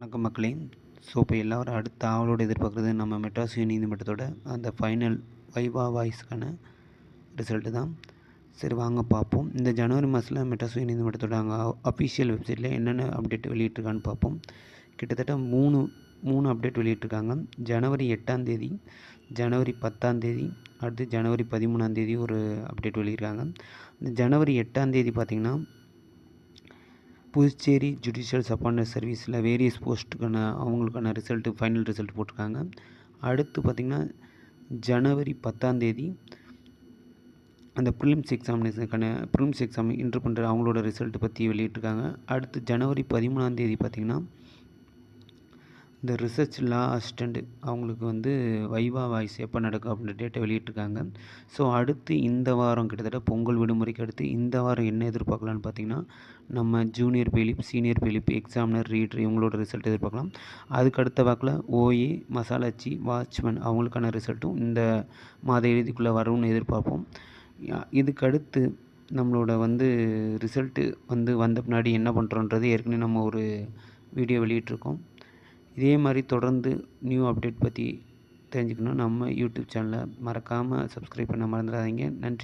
வணக்கம் மக்களே. ஸோ இப்போ எல்லோரும் அடுத்த ஆவலோடு எதிர்பார்க்குறது நம்ம மெட்ராஸ் நீதிமன்றத்தோட அந்த ஃபைனல் வைவா வாய்ஸ்க்கான ரிசல்ட்டு தான். சரி வாங்க பார்ப்போம். இந்த ஜனவரி மாதத்தில் மெட்ராஸ் நீதிமன்றத்தோட அங்கே அஃபிஷியல் வெப்சைட்டில் என்னென்ன அப்டேட் வெளியிட்டிருக்கான்னு பார்ப்போம். கிட்டத்தட்ட மூணு மூணு அப்டேட் வெளியிட்டிருக்காங்க. ஜனவரி எட்டாம் தேதி ஜனவரி பத்தாம் தேதி அடுத்து ஜனவரி பதிமூணாம் தேதி ஒரு அப்டேட் வெளியிருக்காங்க இந்த ஜனவரி எட்டாம் தேதி பார்த்திங்கன்னா புதுச்சேரி ஜுடிஷியல் சப்பார்டினேட் சர்வீஸில் வேரியஸ் போஸ்ட்டுக்கான அவங்களுக்கான ரிசல்ட்டு ஃபைனல் ரிசல்ட் போட்டிருக்காங்க. அடுத்து பார்த்திங்கன்னா ஜனவரி பத்தாந்தேதி அந்த ப்ரிலிம்ஸ் எக்ஸாமினேஷனுக்கான ப்ரிலிம்ஸ் எக்ஸாம் இன்ட்ரு பண்ணுற அவங்களோட ரிசல்ட்டு பற்றி வெளியிட்டிருக்காங்க. அடுத்து ஜனவரி பதிமூணாந்தேதி பார்த்திங்கன்னா இந்த ரிசர்ச் லா அசிஸ்டண்ட் அவங்களுக்கு வந்து வைவா வாய்ஸ் எப்போ நடக்கும் அப்படின்ற டேட்டை வெளியிட்டிருக்காங்க. ஸோ அடுத்து இந்த வாரம் கிட்டத்தட்ட பொங்கல் விடுமுறைக்கு அடுத்து இந்த வாரம் என்ன எதிர்பார்க்கலான்னு பார்த்தீங்கன்னா நம்ம ஜூனியர் பிலிப் சீனியர் பிலிப் எக்ஸாமினர் ரீடர் இவங்களோட ரிசல்ட் எதிர்பார்க்கலாம். அதுக்கு அடுத்த வாக்கில் ஓஏ மசாலாச்சி வாட்ச்மேன் அவங்களுக்கான ரிசல்ட்டும் இந்த மாத இறுதிக்குள்ளே வரும்னு எதிர்பார்ப்போம். இதுக்கடுத்து நம்மளோட வந்து ரிசல்ட்டு வந்து வந்த பின்னாடி என்ன பண்ணுறோன்றது ஏற்கனவே நம்ம ஒரு வீடியோ வெளியிட்ருக்கோம் இதே மாதிரி தொடர்ந்து நியூ அப்டேட் பற்றி தெரிஞ்சுக்கணும். நம்ம யூடியூப் சேனலை மறக்காமல் சப்ஸ்கிரைப் பண்ண மறந்துடாதீங்க. நன்றி.